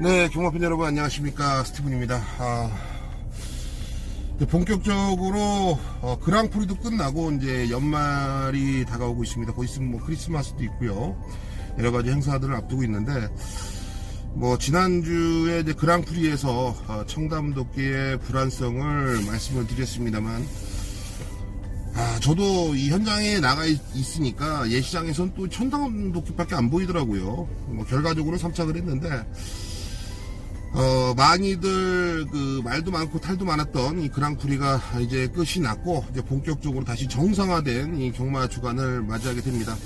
네, 경마팬 여러분 안녕하십니까 스티븐입니다. 아, 본격적으로 어, 그랑프리도 끝나고 이제 연말이 다가오고 있습니다. 곧 있으면 뭐 크리스마스도 있고요. 여러 가지 행사들을 앞두고 있는데 뭐 지난주에 이제 그랑프리에서 어, 청담도끼의 불안성을 말씀을 드렸습니다만 아, 저도 이 현장에 나가 있, 으니까 예시장에선 또 청담도끼밖에 안 보이더라고요. 뭐 결과적으로 삼착을 했는데 어, 많이들 그 말도 많고 탈도 많았던 이 그랑프리가 이제 끝이 났고 이제 본격적으로 다시 정상화된 이 경마 주간을 맞이하게 됩니다.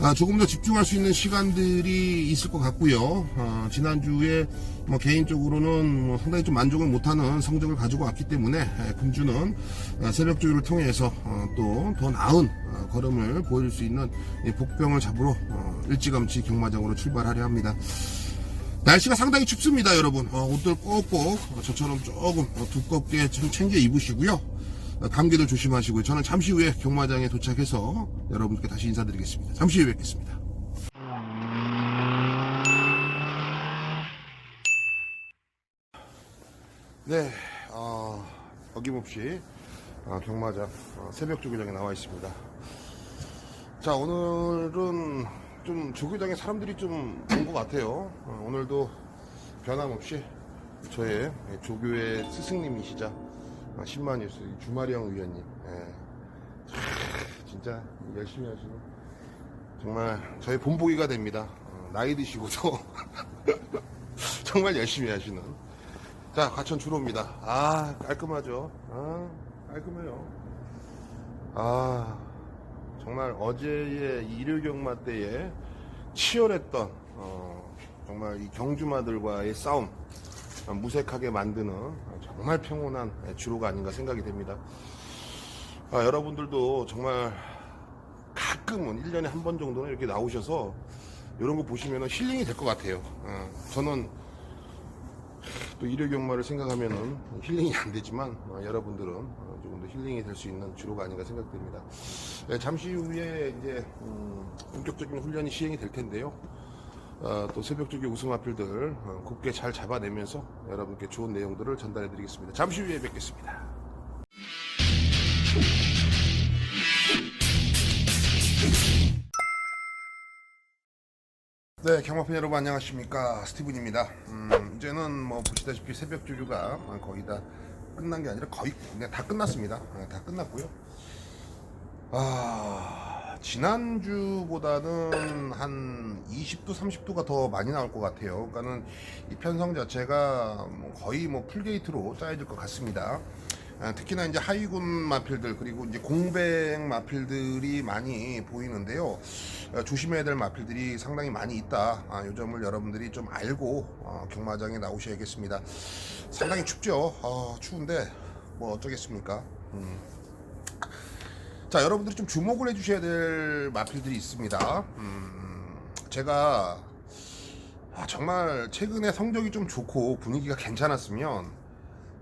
아, 조금 더 집중할 수 있는 시간들이 있을 것 같고요. 어, 지난주에 뭐 개인적으로는 뭐 상당히 좀 만족을 못하는 성적을 가지고 왔기 때문에 에, 금주는 어, 새벽 조율을 통해서 어, 또더 나은 어, 걸음을 보여줄 수 있는 이 복병을 잡으러 어, 일찌감치 경마장으로 출발하려 합니다. 날씨가 상당히 춥습니다, 여러분. 어, 옷들 꼭꼭 어, 저처럼 조금 어, 두껍게 좀 챙겨 입으시고요. 어, 감기도 조심하시고요. 저는 잠시 후에 경마장에 도착해서 여러분께 다시 인사드리겠습니다. 잠시 후에 뵙겠습니다. 네, 어, 어김없이 어, 경마장 어, 새벽 조교장에 나와 있습니다. 자, 오늘은 좀 조교장에 사람들이 좀 온 것 같아요. 어, 오늘도 변함없이 저의 조교의 스승님이시자 아, 신만 뉴스 주마령 의원님. 예. 하, 진짜 열심히 하시는 정말 저의 본보기가 됩니다. 어, 나이 드시고도 정말 열심히 하시는. 자, 과천 주로입니다. 아, 깔끔하죠. 아, 깔끔해요. 아, 정말 어제의 이 일요경마 때에 치열했던 어, 정말 이 경주마들과의 싸움 어, 무색하게 만드는 어, 정말 평온한 주로가 아닌가 생각이 됩니다. 아, 여러분들도 정말 가끔은 1년에 한 번 정도는 이렇게 나오셔서 이런 거 보시면 힐링이 될 것 같아요. 어, 저는 또 일요 경마를 생각하면은 힐링이 안 되지만 어, 여러분들은 어, 조금 더 힐링이 될 수 있는 주로가 아닌가 생각됩니다. 네, 잠시 후에 이제 음, 본격적인 훈련이 시행이 될 텐데요. 어, 또 새벽적인 우승 마필들 어, 곱게 잘 잡아내면서 여러분께 좋은 내용들을 전달해 드리겠습니다. 잠시 후에 뵙겠습니다. 네, 경마팬 여러분 안녕하십니까 스티븐입니다. 음, 이제는 뭐 보시다시피 새벽 조류가 거의 다 끝난 게 아니라 거의 그냥 다 끝났습니다. 네, 다 끝났고요. 아, 지난주보다는 한 20도, 30도가 더 많이 나올 것 같아요. 그러니까는 이 편성 자체가 뭐 거의 뭐 풀게이트로 짜여질 것 같습니다. 아, 특히나 이제 하위군 마필들 그리고 이제 공백 마필들이 많이 보이는데요. 어, 조심해야 될 마필들이 상당히 많이 있다. 아, 요 점을 여러분들이 좀 알고 어, 경마장에 나오셔야겠습니다. 상당히 춥죠. 어, 추운데 뭐 어쩌겠습니까? 음. 자, 여러분들이 좀 주목을 해주셔야 될 마필들이 있습니다. 음, 제가 아, 정말 최근에 성적이 좀 좋고 분위기가 괜찮았으면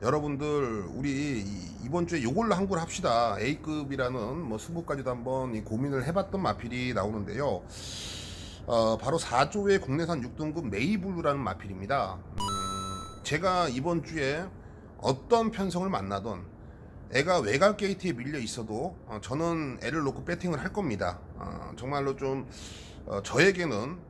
여러분들 우리 이- 이번 주에 요걸로 한걸 합시다. A급이라는 뭐 승부까지도 한번 이 고민을 해봤던 마필이 나오는데요. 어, 바로 4조의 국내산 6등급 메이블루라는 마필입니다. 음, 제가 이번 주에 어떤 편성을 만나던 애가 외곽 게이트에 밀려 있어도 어, 저는 애를 놓고 배팅을 할 겁니다. 어, 정말로 좀 어, 저에게는 어,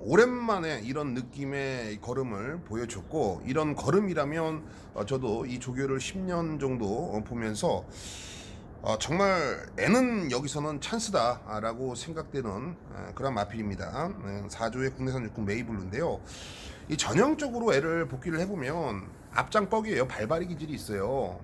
오랜만에 이런 느낌의 걸음을 보여줬고 이런 걸음이라면 어, 저도 이 조교를 10년 정도 어, 보면서 어, 정말 애는 여기서는 찬스다라고 생각되는 어, 그런 마필입니다. 어, 4조의 국내산 육군 메이블루인데요. 이 전형적으로 애를 복귀를 해보면 앞장 뻑이에요. 발발이 기질이 있어요.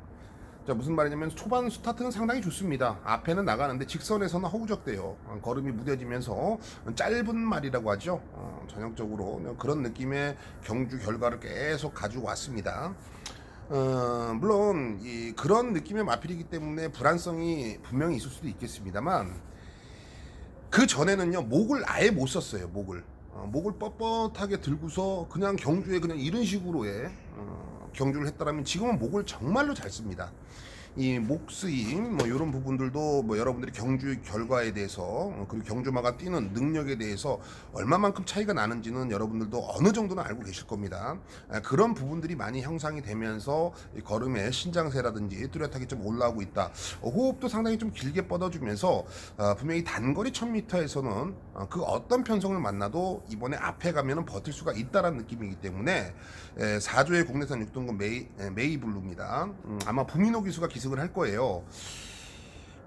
자 무슨 말이냐면 초반 스타트는 상당히 좋습니다. 앞에는 나가는데 직선에서는 허우적대요. 어, 걸음이 무뎌지면서 짧은 말이라고 하죠. 어, 전형적으로 그런 느낌의 경주 결과를 계속 가지고 왔습니다. 어, 물론 이 그런 느낌의 마필이기 때문에 불안성이 분명히 있을 수도 있겠습니다만 그 전에는요 목을 아예 못 썼어요 목을 어, 목을 뻣뻣하게 들고서 그냥 경주에 그냥 이런 식으로의 어, 경주를 했다라면 지금은 목을 정말로 잘 씁니다 이 목스임 뭐 이런 부분들도 뭐 여러분들이 경주 결과에 대해서 어, 그리고 경주마가 뛰는 능력에 대해서 얼마만큼 차이가 나는지는 여러분들도 어느 정도는 알고 계실 겁니다. 아, 그런 부분들이 많이 형상이 되면서 이 걸음의 신장세라든지 뚜렷하게 좀 올라오고 있다. 어, 호흡도 상당히 좀 길게 뻗어주면서 어, 분명히 단거리 1000m에서는 그 어떤 편성을 만나도 이번에 앞에 가면은 버틸 수가 있다라는 느낌이기 때문에 에, 4조의 국내산 6등급 메이, 에, 메이블루입니다. 음, 아마 부민호 기수가 기 승을 할 거예요.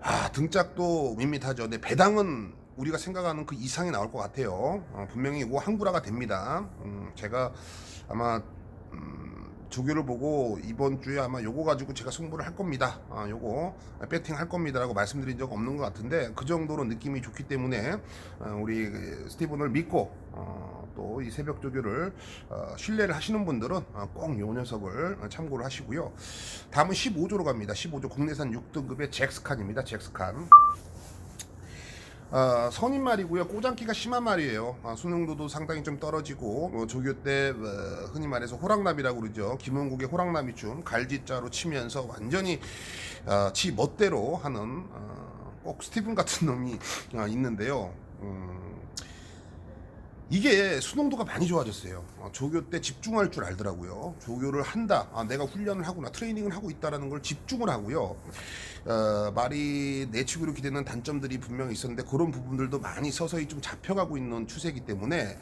아, 등짝도 밋밋하죠. 근데 배당은 우리가 생각하는 그 이상이 나올 것 같아요. 어, 분명히 이거 항구라가 됩니다. 음, 제가 아마 음, 조교를 보고 이번 주에 아마 요거 가지고 제가 승부를 할 겁니다. 아, 요거 배팅 할 겁니다라고 말씀드린 적 없는 것 같은데 그 정도로 느낌이 좋기 때문에 어, 우리 그 스티븐을 믿고 어, 또이 새벽 조교를 어, 신뢰를 하시는 분들은 어, 꼭요 녀석을 참고를 하시고요. 다음은 15조로 갑니다. 15조 국내산 6등급의 잭스칸입니다. 잭스칸. 어, 선인 말이고요. 꼬장기가 심한 말이에요. 아, 수능도도 상당히 좀 떨어지고 뭐 조교 때 어, 흔히 말해서 호랑나비라고 그러죠. 김원국의 호랑나비춤 갈지자로 치면서 완전히 어, 지 멋대로 하는 어, 꼭 스티븐 같은 놈이 어, 있는데요. 음, 이게 수능도가 많이 좋아졌어요. 어, 조교 때 집중할 줄 알더라고요. 조교를 한다. 아, 내가 훈련을 하구나. 트레이닝을 하고 있다라는 걸 집중을 하고요. 어, 말이 내치기로 기대는 단점들이 분명히 있었는데 그런 부분들도 많이 서서히 좀 잡혀가고 있는 추세이기 때문에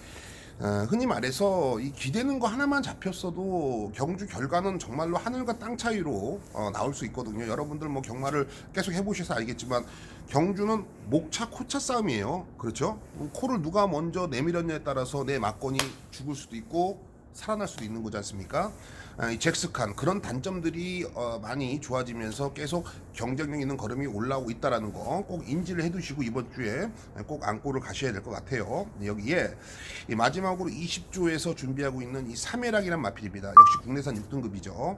어, 흔히 말해서 이 기대는 거 하나만 잡혔어도 경주 결과는 정말로 하늘과 땅 차이로 어, 나올 수 있거든요. 여러분들 뭐 경마를 계속 해보셔서 알겠지만 경주는 목차 코차 싸움이에요. 그렇죠? 코를 누가 먼저 내밀었냐에 따라서 내 막건이 죽을 수도 있고 살아날 수도 있는 거지 않습니까? 아, 이 잭스칸 그런 단점들이 어, 많이 좋아지면서 계속 경쟁력 있는 걸음이 올라오고 있다라는 거 꼭 인지를 해두시고 이번 주에 꼭 안고를 가셔야 될 것 같아요. 여기에 이 마지막으로 20조에서 준비하고 있는 이 3회락이란 마필입니다. 역시 국내산 6등급이죠.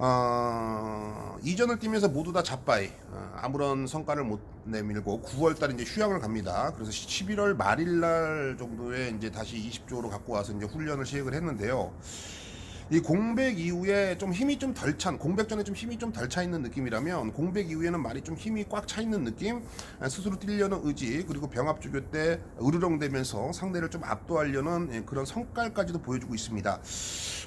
어, 이전을 뛰면서 모두 다 잡바이 어, 아무런 성과를 못 내밀고 9월달 이제 휴양을 갑니다. 그래서 11월 말일날 정도에 이제 다시 20조로 갖고 와서 이제 훈련을 시작을 했는데요. 이 공백 이후에 좀 힘이 좀 덜 찬, 공백 전에 좀 힘이 좀 덜 차 있는 느낌이라면 공백 이후에는 말이 좀 힘이 꽉 차 있는 느낌, 아, 스스로 뛰려는 의지, 그리고 병합 주교 때 으르렁대면서 상대를 좀 압도하려는 예, 그런 성깔까지도 보여주고 있습니다.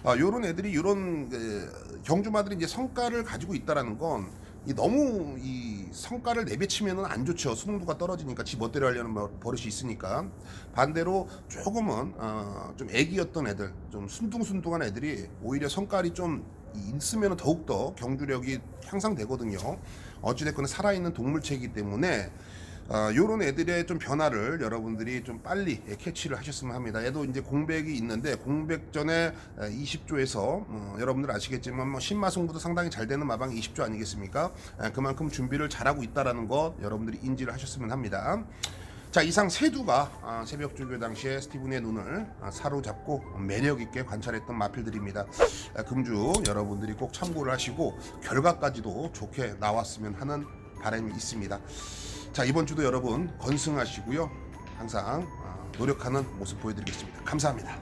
아, 요런 애들이 요런 그, 경주마들이 이제 성과를 가지고 있다라는 건 이 너무 이 성과를 내비치면은 안 좋죠. 수능도가 떨어지니까 지 멋대로 하려는 버- 버릇이 있으니까 반대로 조금은 어, 좀 애기였던 애들, 좀 순둥순둥한 애들이 오히려 성깔이 좀 있으면 더욱 더 경주력이 향상되거든요. 어찌됐건 살아있는 동물체이기 때문에 어, 요런 애들의 좀 변화를 여러분들이 좀 빨리 예, 캐치를 하셨으면 합니다. 얘도 이제 공백이 있는데 공백 전에 20조에서 어, 여러분들 아시겠지만 뭐 신마승부도 상당히 잘 되는 마방 20조 아니겠습니까? 에, 그만큼 준비를 잘하고 있다라는 것 여러분들이 인지를 하셨으면 합니다. 자 이상 세두가 아, 새벽 조교 당시에 스티븐의 눈을 아, 사로잡고 매력 있게 관찰했던 마필들입니다. 아, 금주 여러분들이 꼭 참고를 하시고 결과까지도 좋게 나왔으면 하는 바람이 있습니다. 자 이번 주도 여러분 건승하시고요. 항상 아, 노력하는 모습 보여드리겠습니다. 감사합니다.